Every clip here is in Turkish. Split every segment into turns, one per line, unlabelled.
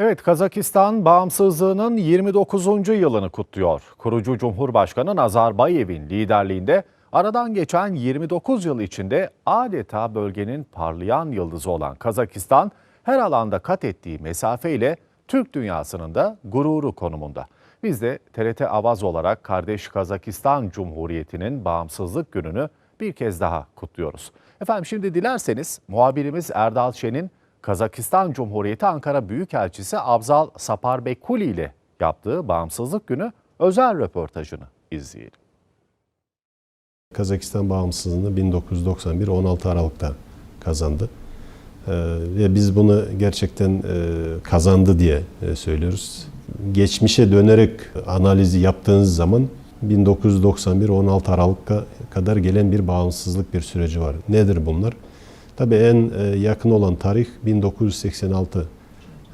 Evet, Kazakistan bağımsızlığının 29. yılını kutluyor. Kurucu Cumhurbaşkanı Nazarbayev'in liderliğinde aradan geçen 29 yıl içinde adeta bölgenin parlayan yıldızı olan Kazakistan, her alanda kat ettiği mesafeyle Türk dünyasının da gururu konumunda. Biz de TRT Avaz olarak kardeş Kazakistan Cumhuriyeti'nin bağımsızlık gününü bir kez daha kutluyoruz. Efendim şimdi dilerseniz muhabirimiz Erdal Şen'in Kazakistan Cumhuriyeti Ankara Büyükelçisi Abzal Saparbekuli ile yaptığı Bağımsızlık Günü özel röportajını izleyelim.
Kazakistan bağımsızlığını 1991 16 Aralık'ta kazandı. Ee, ve biz bunu gerçekten e, kazandı diye e, söylüyoruz. Geçmişe dönerek analizi yaptığınız zaman 1991 16 Aralık'a kadar gelen bir bağımsızlık bir süreci var. Nedir bunlar? Tabii en e, yakın olan tarih 1986.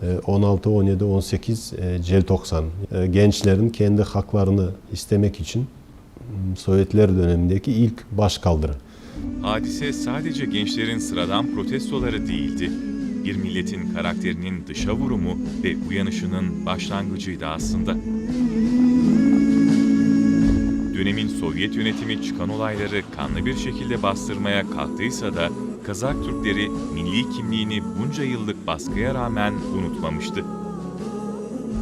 E, 16, 17, 18 e, Celtoksan. Gençlerin kendi haklarını istemek için m, Sovyetler dönemindeki ilk başkaldırı.
Hadise sadece gençlerin sıradan protestoları değildi. Bir milletin karakterinin dışa vurumu ve uyanışının başlangıcıydı aslında. Dönemin Sovyet yönetimi çıkan olayları kanlı bir şekilde bastırmaya kalktıysa da Kazak Türkleri milli kimliğini bunca yıllık baskıya rağmen unutmamıştı.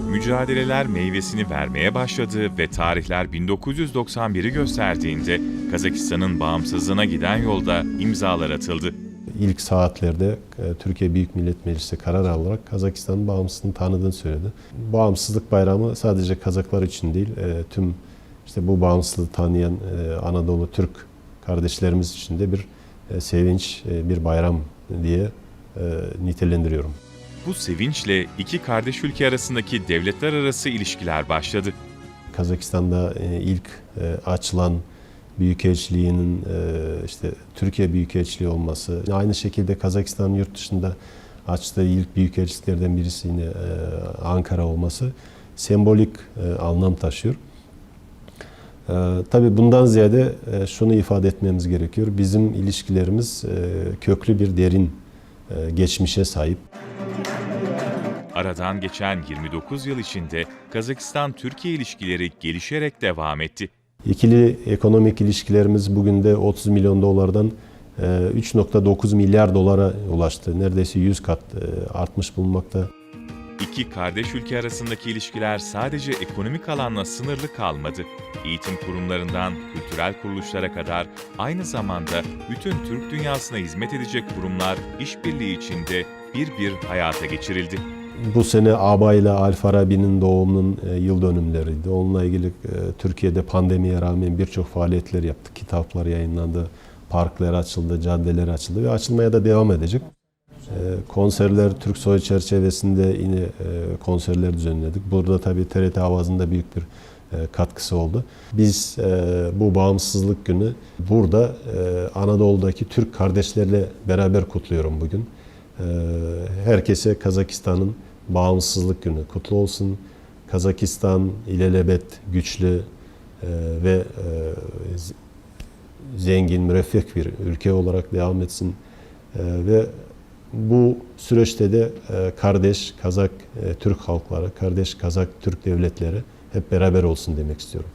Mücadeleler meyvesini vermeye başladı ve tarihler 1991'i gösterdiğinde Kazakistan'ın bağımsızlığına giden yolda imzalar atıldı.
İlk saatlerde e, Türkiye Büyük Millet Meclisi karar alarak Kazakistan'ın bağımsızlığını tanıdığını söyledi. Bağımsızlık bayramı sadece Kazaklar için değil, e, tüm işte bu bağımsızlığı tanıyan e, Anadolu Türk kardeşlerimiz için de bir sevinç, e, bir bayram diye e, nitelendiriyorum.
Bu sevinçle iki kardeş ülke arasındaki devletler arası ilişkiler başladı.
Kazakistan'da e, ilk e, açılan büyükelçiliğinin e, işte Türkiye büyükelçiliği olması, aynı şekilde Kazakistan yurt dışında açtığı ilk büyükelçiliklerden birisi yine e, Ankara olması sembolik e, anlam taşıyor. E, tabii bundan ziyade e, şunu ifade etmemiz gerekiyor. Bizim ilişkilerimiz e, köklü bir derin e, geçmişe sahip.
Aradan geçen 29 yıl içinde Kazakistan-Türkiye ilişkileri gelişerek devam etti.
İkili ekonomik ilişkilerimiz bugün de 30 milyon dolardan e, 3.9 milyar dolara ulaştı. Neredeyse 100 kat artmış bulunmakta.
İki kardeş ülke arasındaki ilişkiler sadece ekonomik alanla sınırlı kalmadı. Eğitim kurumlarından kültürel kuruluşlara kadar aynı zamanda bütün Türk dünyasına hizmet edecek kurumlar işbirliği içinde bir bir hayata geçirildi.
Bu sene ABA ile Alfarabi'nin doğumunun e, yıl dönümleriydi. Onunla ilgili e, Türkiye'de pandemiye rağmen birçok faaliyetler yaptık. Kitaplar yayınlandı, parklar açıldı, caddeler açıldı ve açılmaya da devam edecek. E, Konserler Türk Soy çerçevesinde yine e, konserler düzenledik. Burada tabii TRT Avazı'nda büyük bir e, katkısı oldu. Biz e, bu bağımsızlık günü burada Anadolu'daki Türk kardeşlerle beraber kutluyorum bugün. Herkese Kazakistan'ın bağımsızlık günü kutlu olsun. Kazakistan ilelebet güçlü ve zengin, müreffeh bir ülke olarak devam etsin. Ve bu süreçte de e, kardeş Kazak e, Türk halkları, kardeş Kazak Türk devletleri hep beraber olsun demek istiyorum.